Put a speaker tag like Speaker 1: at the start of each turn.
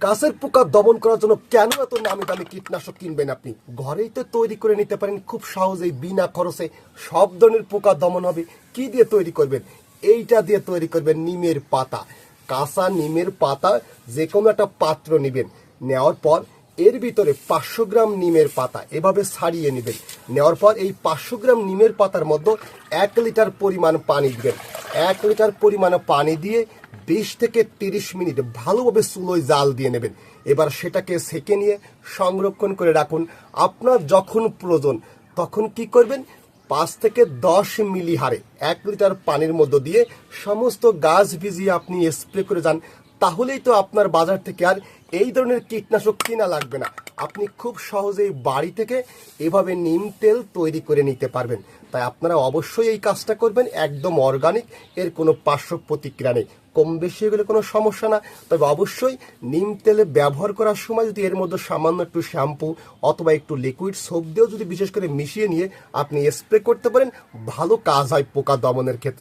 Speaker 1: গাছের পোকা দমন করার জন্য কেন এত নামি দামি কীটনাশক কিনবেন আপনি? ঘরেই তো তৈরি করে নিতে পারেন, খুব সহজেই বিনা খরচে সব ধরনের পোকা দমন হবে। কি দিয়ে তৈরি করবেন? এইটা দিয়ে তৈরি করবেন নিমের পাতা। কাঁচা নিমের পাতা যে কোনো একটা পাত্র নেবেন। নেওয়ার পর এর ভিতরে পাঁচশো গ্রাম নিমের পাতা এভাবে ছাড়িয়ে নেবেন। নেওয়ার পর এই পাঁচশো গ্রাম নিমের পাতার মধ্যে এক লিটার পরিমাণ পানি দিবেন। এক লিটার পরিমাণে পানি দিয়ে বিশ থেকে তিরিশ মিনিট ভালোভাবে চুলোয় জাল দিয়ে নেবেন। এবার সেটাকে সেকে নিয়ে সংরক্ষণ করে রাখুন। আপনার যখন প্রয়োজন তখন কি করবেন? পাঁচ থেকে দশ মিলি হারে এক লিটার পানির মধ্য দিয়ে সমস্ত গাছ ভিজিয়ে আপনি স্প্রে করে যান। তাহলেই তো আপনার বাজার থেকে আর এই ধরনের কীটনাশক কিনা লাগবে না। আপনি খুব সহজেই বাড়ি থেকে এভাবে নিম তেল তৈরি করে নিতে পারবেন। তাই আপনারা অবশ্যই এই কাজটা করবেন, একদম অর্গানিক, এর কোনো পার্শ্ব প্রতিক্রিয়া নেই। কম বেশি এগুলো কোনো সমস্যা না। তবে অবশ্যই নিম তেলে ব্যবহার করার সময় যদি এর মধ্যে সামান্য একটু শ্যাম্পু অথবা একটু লিকুইড সোপ দিয়েও যদি বিশেষ করে মিশিয়ে নিয়ে আপনি স্প্রে করতে পারেন, ভালো কাজ হয় পোকা দমনের ক্ষেত্রে।